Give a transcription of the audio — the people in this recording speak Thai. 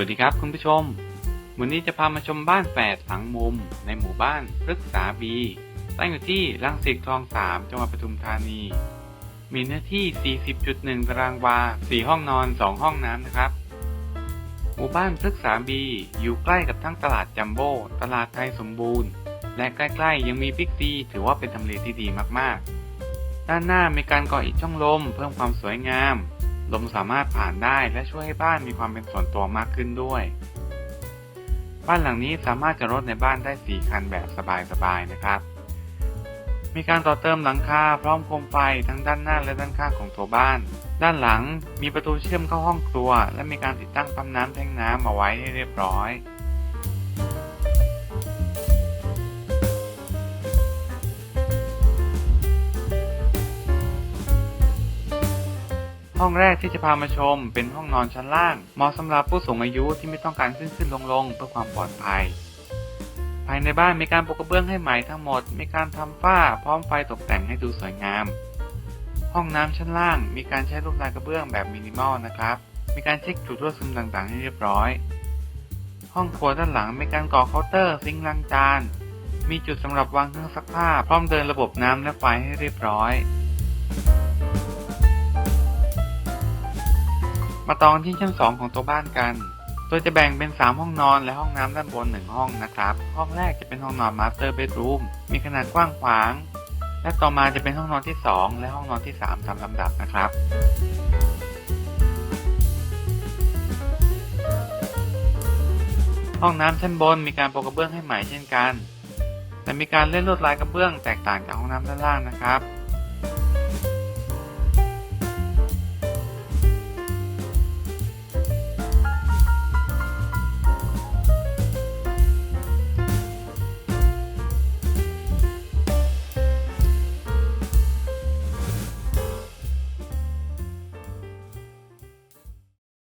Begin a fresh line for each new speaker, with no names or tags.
วัสดีครับคุณผู้ชม วันนี้จะพามาชมบ้านแฝดหลังมุม ในหมู่บ้านพฤกษาบีตั้งอยู่ที่รังสิตคลองสามจังหวัดปทุมธานี มีเนื้อที่ 40.1 ตารางวา 4 ห้องนอน 2 ห้องน้ำนะครับ หมู่บ้านพฤกษาบีอยู่ใกล้กับทั้งตลาดจัมโบ้ตลาดไทยสมบูรณ์ และใกล้ๆ ยังมีบิ๊กซีถือว่าเป็นทำเลที่ดีมากๆ ด้านหน้ามีการก่ออิฐช่องลม เพิ่มความสวยงาม ลมสามารถผ่านได้และช่วยให้บ้านมีความเป็นส่วนตัวมากขึ้นด้วย บ้านหลังนี้สามารถจะรถในบ้านได้ 4 คันแบบสบายๆนะครับ มีการต่อเติมหลังคาพร้อมโคมไฟทั้งด้านหน้าและด้านข้างของตัวบ้าน ด้านหลังมีประตูเชื่อมเข้าห้องครัว และมีการติดตั้งปั๊มน้ำแทงน้ำมาไว้ให้เรียบร้อย ห้องแรกที่จะพามาชมเป็นห้องนอนชั้นล่าง เหมาะสำหรับผู้สูงอายุที่ไม่ต้องการขึ้นขึ้นลงลงเพื่อความปลอดภัย ภายในบ้านมีการปูกระเบื้องให้ใหม่ทั้งหมด มีการทำฝ้าพร้อมไฟตกแต่งให้ดูสวยงาม ห้องน้ำชั้นล่าง มีการใช้ลวดลายกระเบื้องแบบมินิมอลนะครับ มีการเช็คจุดรั่วซึมต่างๆ ให้เรียบร้อย ห้องครัวด้านหลังมีการก่อเคาน์เตอร์ซิงค์ล้างจาน มีจุดสำหรับวางเครื่องซักผ้า พร้อมเดินระบบน้ำและไฟให้เรียบร้อย มาต่อกันที่ชั้น2ของตัวบ้านกัน โดยจะแบ่งเป็น 3 ห้องนอนและห้องน้ำด้านบน 1 ห้องนะครับ ห้องแรกจะเป็นห้องนอนมาสเตอร์เบดรูมมีขนาดกว้างขวาง และต่อมาจะเป็นห้องนอนที่ 2 และห้องนอนที่ 3 ตามลำดับนะครับห้องน้ำชั้นบนมีการปูกระเบื้องให้ใหม่เช่นกัน แต่มีการเล่นลวดลายกระเบื้องแตกต่างจากห้องน้ำด้านล่างนะครับ